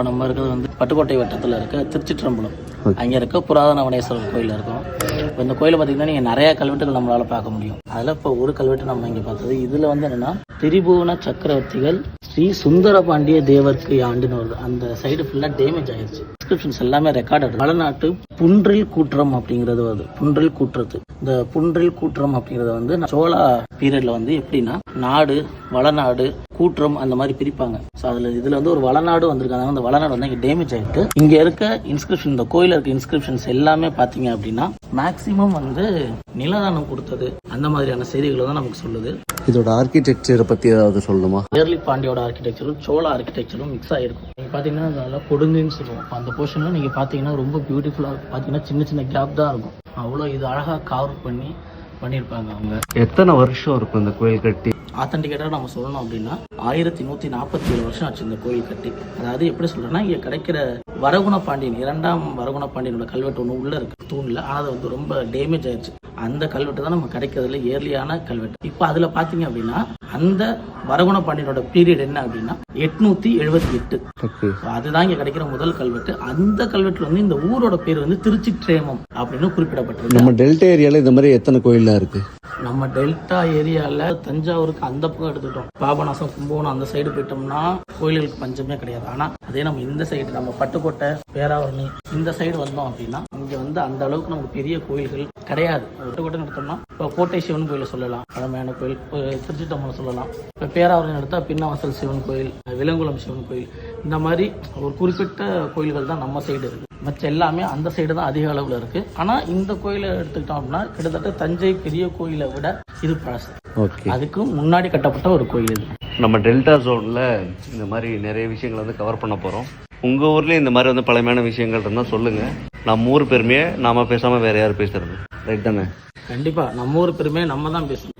இப்போ நம்ம இருக்கிறது வந்து பட்டுக்கோட்டை வட்டத்தில் இருக்க திருச்சிற்றம்பலம். அங்கே இருக்க புராதன வனேஸ்வரர் கோயில் இருக்கும். இப்போ இந்த கோயிலை பார்த்தீங்கன்னா நீங்கள் நிறைய கல்வெட்டுகள் நம்மளால் பார்க்க முடியும். அதில் இப்போ ஒரு கல்வெட்டு நம்ம இங்கே பார்த்தது. இதில் வந்து என்னென்னா திரிபுவன சக்கரவர்த்திகள் ஸ்ரீ சுந்தரபாண்டிய தேவர்க்கு ஆண்டுன்னு வருது அந்த சைடு ஃபுல்லாக டேமேஜ் ஆயிடுச்சு டிஸ்கிரிப்ஷன்ஸ் எல்லாமே ரெக்கார்டட் வளநாட்டு புன்றில் கூற்றம் அப்படிங்கிறது வருது. புன்றில் கூற்றத்து இந்த புன்றில் கூற்றம் அப்படிங்கிறது வந்து சோழா பீரியட்ல வந்து எப்படின்னா நாடு வளநாடு கூற்றம் அந்த மாதிரி பிரிப்பாங்க. ஸோ அதில் இதில் வந்து ஒரு வளநாடு வந்திருக்காங்க அந்த வளநாடு வந்து இங்கே டேமேஜ் ஆயிட்டு இங்கே இருக்க இன்ஸ்கிரிப்ஷன் இந்த கோயிலில் இருக்க இன்ஸ்கிரிப்ஷன்ஸ் எல்லாமே பார்த்தீங்க அப்படின்னா மேக்ஸிமம் வந்து நிலதானம் கொடுத்தது. அந்த மாதிரியான செய்திகளை தான் நமக்கு சொல்லுது. இதோட ஆர்கிடெக்சரை பற்றி ஏதாவது சொல்லணுமா? ஏர்லி பாண்டியோட ஆர்கிடெக்சரும் சோழ ஆர்கிடெக்சரும் மிக்ஸ் ஆகிருக்கும் நீங்கள் பார்த்தீங்கன்னா நல்லா கொடுங்குன்னு சொல்லுவோம். அந்த போர்ஷனில் நீங்கள் பார்த்தீங்கன்னா ரொம்ப பியூட்டிஃபுல்லாக பார்த்தீங்கன்னா சின்ன சின்ன கேப் தான் இருக்கும். அவ்வளோ இது அழகாக கவர் பண்ணி பண்ணியிருப்பாங்க அவங்க. எத்தனை வருஷம் இருக்கும் இந்த கோயில் கட்டி? ஆத்தன்டிகேட்டாக நம்ம சொல்லணும் அப்படின்னா ஆயிரத்தி நூற்றி நாற்பத்தி ஏழு வருஷம் ஆச்சு இந்த கோயில் கட்டி. அதாவது எப்படி சொல்கிறேன்னா இங்கே கிடைக்கிற வரகுண பாண்டியன் இரண்டாம் வரகுண பாண்டியனோட கல்வெட்டு ஒன்று உள்ளே இருக்கு தூணில். ஆனால் அது வந்து ரொம்ப டேமேஜ் ஆயிடுச்சு அந்த கல்வெட்டு தான் நம்ம கிடைக்கிறதுல ஏர்லியான கல்வெட்டு. இப்போ அதில் பார்த்தீங்க அப்படின்னா அந்த வரகுண பாண்டியனோட பீரியட் என்ன அப்படின்னா எட்நூற்றி எழுபத்தி எட்டு. அதுதான் இங்கே கிடைக்கிற முதல் கல்வெட்டு. அந்த கல்வெட்டுல வந்து இந்த ஊரோட பேர் வந்து திருச்சிற்றேமம் அப்படின்னு குறிப்பிடப்பட்டிருக்கு. நம்ம டெல்டா ஏரியாவில் இந்த மாதிரி எத்தனை கோயில்லாம் இருக்கு? நம்ம டெல்டா ஏரியாவில் தஞ்சாவூருக்கு அந்த பக்கம் எடுத்துட்டோம் பாபநாசம் கும்பகோணம் அந்த சைடு போயிட்டோம்னா கோயில்களுக்கு பஞ்சமே கிடையாது. ஆனால் அதே நம்ம இந்த சைடு நம்ம பட்டுக்கோட்டை பேராவரணி இந்த சைடு வந்தோம் அப்படின்னா இங்கே வந்து அந்த அளவுக்கு நமக்கு பெரிய கோயில்கள் கிடையாது. பட்டுக்கோட்டை எடுத்தோம்னா இப்போ கோட்டை சிவன் கோயிலை சொல்லலாம் பழமையான கோயில் இப்போ திருச்சிட்டம்பலம் சொல்லலாம். இப்போ பேராவரணி எடுத்தால் பின்னவாசல் சிவன் கோயில் விலங்குளம் சிவன் கோயில் இந்த மாதிரி ஒரு குறிப்பிட்ட கோயில்கள் தான் நம்ம சைடு இருக்கு. மற்ற எல்லாமே அந்த சைடு தான் அதிக அளவில் இருக்கு. ஆனா இந்த கோயிலை எடுத்துக்கிட்டோம் அப்படின்னா கிட்டத்தட்ட தஞ்சை பெரிய கோயிலை விட இது பழசு ஓகே. அதுக்கும் முன்னாடி கட்டப்பட்ட ஒரு கோயில் இது. நம்ம டெல்டா ஜோனில் இந்த மாதிரி நிறைய விஷயங்களை வந்து கவர் பண்ண போகிறோம் உங்கள் ஊர்லேயும் இந்த மாதிரி வந்து பழமையான விஷயங்கள் இருந்தால் சொல்லுங்கள் நம்ம ஊர் பெருமையை நாம பேசாமல் வேறு யார் பேசுறது ரைட் தானே? கண்டிப்பா. நம்ம ஊர் பெருமையை நம்ம தான் பேசணும்.